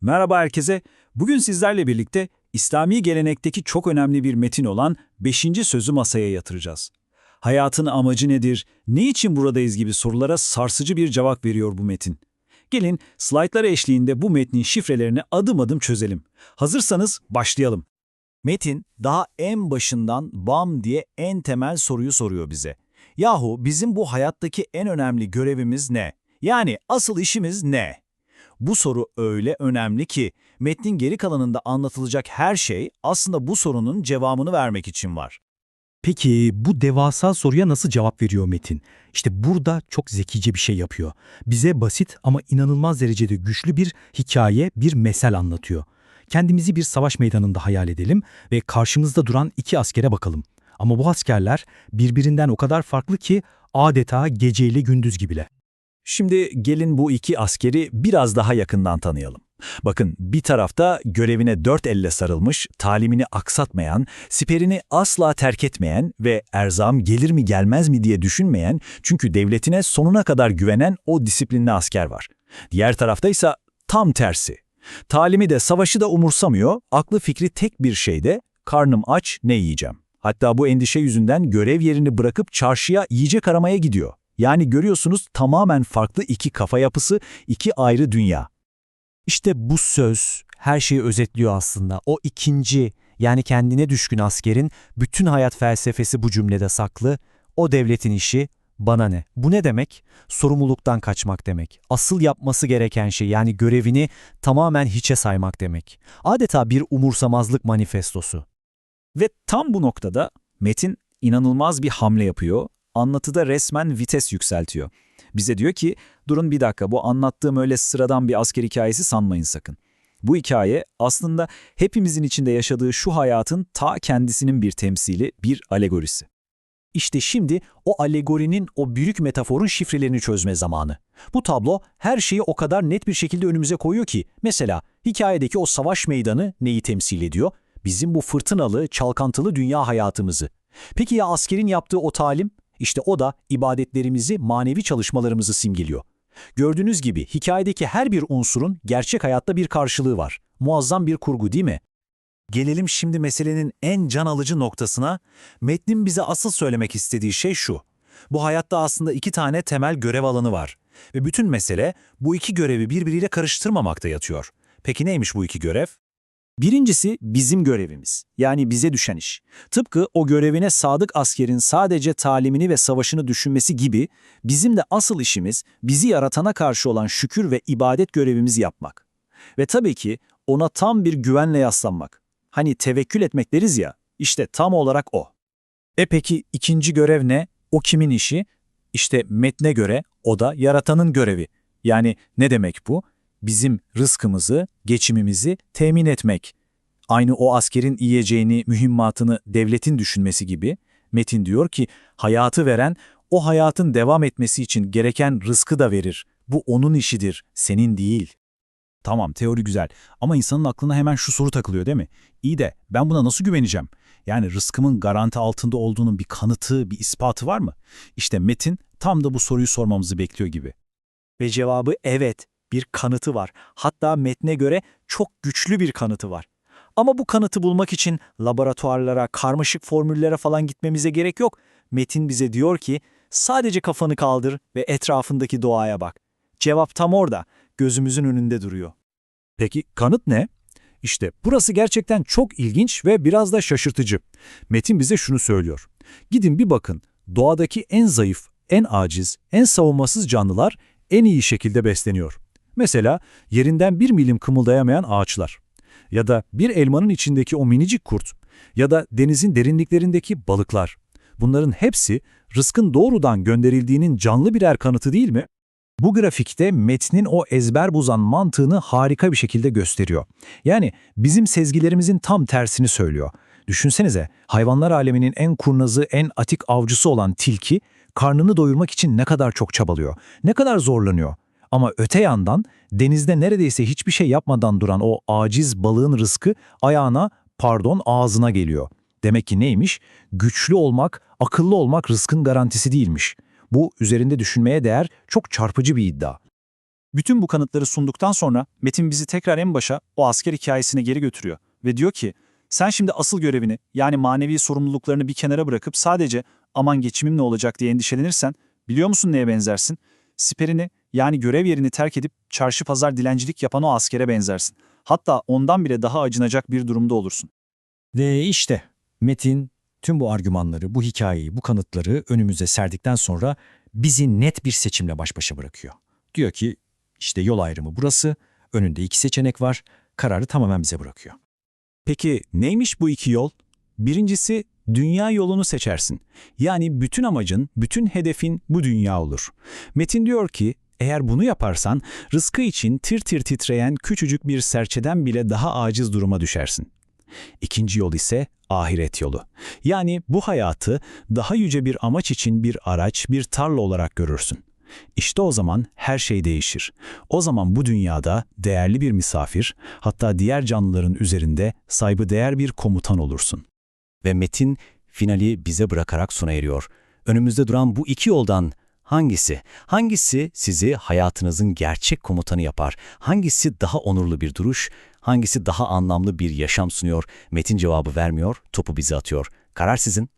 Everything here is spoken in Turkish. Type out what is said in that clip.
Merhaba herkese. Bugün sizlerle birlikte İslami gelenekteki çok önemli bir metin olan 5. sözü masaya yatıracağız. Hayatın amacı nedir, ne için buradayız gibi sorulara sarsıcı bir cevap veriyor bu metin. Gelin slaytlar eşliğinde bu metnin şifrelerini adım adım çözelim. Hazırsanız başlayalım. Metin daha en başından bam diye en temel soruyu soruyor bize. Yahu bizim bu hayattaki en önemli görevimiz ne? Yani asıl işimiz ne? Bu soru öyle önemli ki metnin geri kalanında anlatılacak her şey aslında bu sorunun cevabını vermek için var. Peki bu devasa soruya nasıl cevap veriyor Metin? İşte burada çok zekice bir şey yapıyor. Bize basit ama inanılmaz derecede güçlü bir hikaye, bir mesel anlatıyor. Kendimizi bir savaş meydanında hayal edelim ve karşımızda duran iki askere bakalım. Ama bu askerler birbirinden o kadar farklı ki adeta geceyle gündüz gibiler. Şimdi gelin bu iki askeri biraz daha yakından tanıyalım. Bakın bir tarafta görevine dört elle sarılmış, talimini aksatmayan, siperini asla terk etmeyen ve erzam gelir mi gelmez mi diye düşünmeyen çünkü devletine sonuna kadar güvenen o disiplinli asker var. Diğer tarafta ise tam tersi. Talimi de savaşı da umursamıyor, aklı fikri tek bir şeyde, karnım aç ne yiyeceğim. Hatta bu endişe yüzünden görev yerini bırakıp çarşıya yiyecek aramaya gidiyor. Yani görüyorsunuz tamamen farklı iki kafa yapısı, iki ayrı dünya. İşte bu söz her şeyi özetliyor aslında. O ikinci yani kendine düşkün askerin bütün hayat felsefesi bu cümlede saklı. O devletin işi bana ne? Bu ne demek? Sorumluluktan kaçmak demek. Asıl yapması gereken şey yani görevini tamamen hiçe saymak demek. Adeta bir umursamazlık manifestosu. Ve tam bu noktada Metin inanılmaz bir hamle yapıyor. Anlatıda resmen vites yükseltiyor. Bize diyor ki, durun bir dakika bu anlattığım öyle sıradan bir asker hikayesi sanmayın sakın. Bu hikaye aslında hepimizin içinde yaşadığı şu hayatın ta kendisinin bir temsili, bir alegorisi. İşte şimdi o alegorinin, o büyük metaforun şifrelerini çözme zamanı. Bu tablo her şeyi o kadar net bir şekilde önümüze koyuyor ki, mesela hikayedeki o savaş meydanı neyi temsil ediyor? Bizim bu fırtınalı, çalkantılı dünya hayatımızı. Peki ya askerin yaptığı o talim? İşte o da ibadetlerimizi, manevi çalışmalarımızı simgeliyor. Gördüğünüz gibi hikayedeki her bir unsurun gerçek hayatta bir karşılığı var. Muazzam bir kurgu değil mi? Gelelim şimdi meselenin en can alıcı noktasına. Metnin bize asıl söylemek istediği şey şu. Bu hayatta aslında iki tane temel görev alanı var. Ve bütün mesele bu iki görevi birbiriyle karıştırmamakta yatıyor. Peki neymiş bu iki görev? Birincisi bizim görevimiz, yani bize düşen iş. Tıpkı o görevine sadık askerin sadece talimini ve savaşını düşünmesi gibi, bizim de asıl işimiz bizi yaratana karşı olan şükür ve ibadet görevimizi yapmak. Ve tabii ki ona tam bir güvenle yaslanmak. Hani tevekkül etmek deriz ya, işte tam olarak o. E peki ikinci görev ne? O kimin işi? İşte metne göre o da yaratanın görevi. Yani ne demek bu? Bizim rızkımızı, geçimimizi temin etmek. Aynı o askerin yiyeceğini, mühimmatını devletin düşünmesi gibi, Metin diyor ki, hayatı veren, o hayatın devam etmesi için gereken rızkı da verir. Bu onun işidir, senin değil. Tamam, teori güzel ama insanın aklına hemen şu soru takılıyor değil mi? İyi de ben buna nasıl güveneceğim? Yani rızkımın garanti altında olduğunun bir kanıtı, bir ispatı var mı? İşte Metin tam da bu soruyu sormamızı bekliyor gibi. Ve cevabı evet, bir kanıtı var. Hatta metne göre çok güçlü bir kanıtı var. Ama bu kanıtı bulmak için laboratuvarlara, karmaşık formüllere falan gitmemize gerek yok. Metin bize diyor ki, sadece kafanı kaldır ve etrafındaki doğaya bak. Cevap tam orada, gözümüzün önünde duruyor. Peki kanıt ne? İşte burası gerçekten çok ilginç ve biraz da şaşırtıcı. Metin bize şunu söylüyor. Gidin bir bakın, doğadaki en zayıf, en aciz, en savunmasız canlılar en iyi şekilde besleniyor. Mesela yerinden bir milim kımıldayamayan ağaçlar ya da bir elmanın içindeki o minicik kurt ya da denizin derinliklerindeki balıklar. Bunların hepsi rızkın doğrudan gönderildiğinin canlı birer kanıtı değil mi? Bu grafikte metnin o ezber bozan mantığını harika bir şekilde gösteriyor. Yani bizim sezgilerimizin tam tersini söylüyor. Düşünsenize hayvanlar aleminin en kurnazı, en atik avcısı olan tilki karnını doyurmak için ne kadar çok çabalıyor, ne kadar zorlanıyor. Ama öte yandan denizde neredeyse hiçbir şey yapmadan duran o aciz balığın rızkı ayağına, pardon ağzına geliyor. Demek ki neymiş? Güçlü olmak, akıllı olmak rızkın garantisi değilmiş. Bu üzerinde düşünmeye değer çok çarpıcı bir iddia. Bütün bu kanıtları sunduktan sonra Metin bizi tekrar en başa o asker hikayesine geri götürüyor ve diyor ki sen şimdi asıl görevini yani manevi sorumluluklarını bir kenara bırakıp sadece aman geçimim ne olacak diye endişelenirsen biliyor musun neye benzersin? Siperini yani görev yerini terk edip çarşı pazar dilencilik yapan o askere benzersin. Hatta ondan bile daha acınacak bir durumda olursun. Ve işte Metin tüm bu argümanları, bu hikayeyi, bu kanıtları önümüze serdikten sonra bizi net bir seçimle baş başa bırakıyor. Diyor ki işte yol ayrımı burası, önünde iki seçenek var, kararı tamamen bize bırakıyor. Peki neymiş bu iki yol? Birincisi dünya yolunu seçersin. Yani bütün amacın, bütün hedefin bu dünya olur. Metin diyor ki eğer bunu yaparsan rızkı için tir tir titreyen küçücük bir serçeden bile daha aciz duruma düşersin. İkinci yol ise ahiret yolu. Yani bu hayatı daha yüce bir amaç için bir araç, bir tarla olarak görürsün. İşte o zaman her şey değişir. O zaman bu dünyada değerli bir misafir, hatta diğer canlıların üzerinde saygı değer bir komutan olursun. Ve Metin finali bize bırakarak sona eriyor. Önümüzde duran bu iki yoldan hangisi? Hangisi sizi hayatınızın gerçek komutanı yapar? Hangisi daha onurlu bir duruş? Hangisi daha anlamlı bir yaşam sunuyor? Metin cevabı vermiyor, topu bize atıyor. Karar sizin.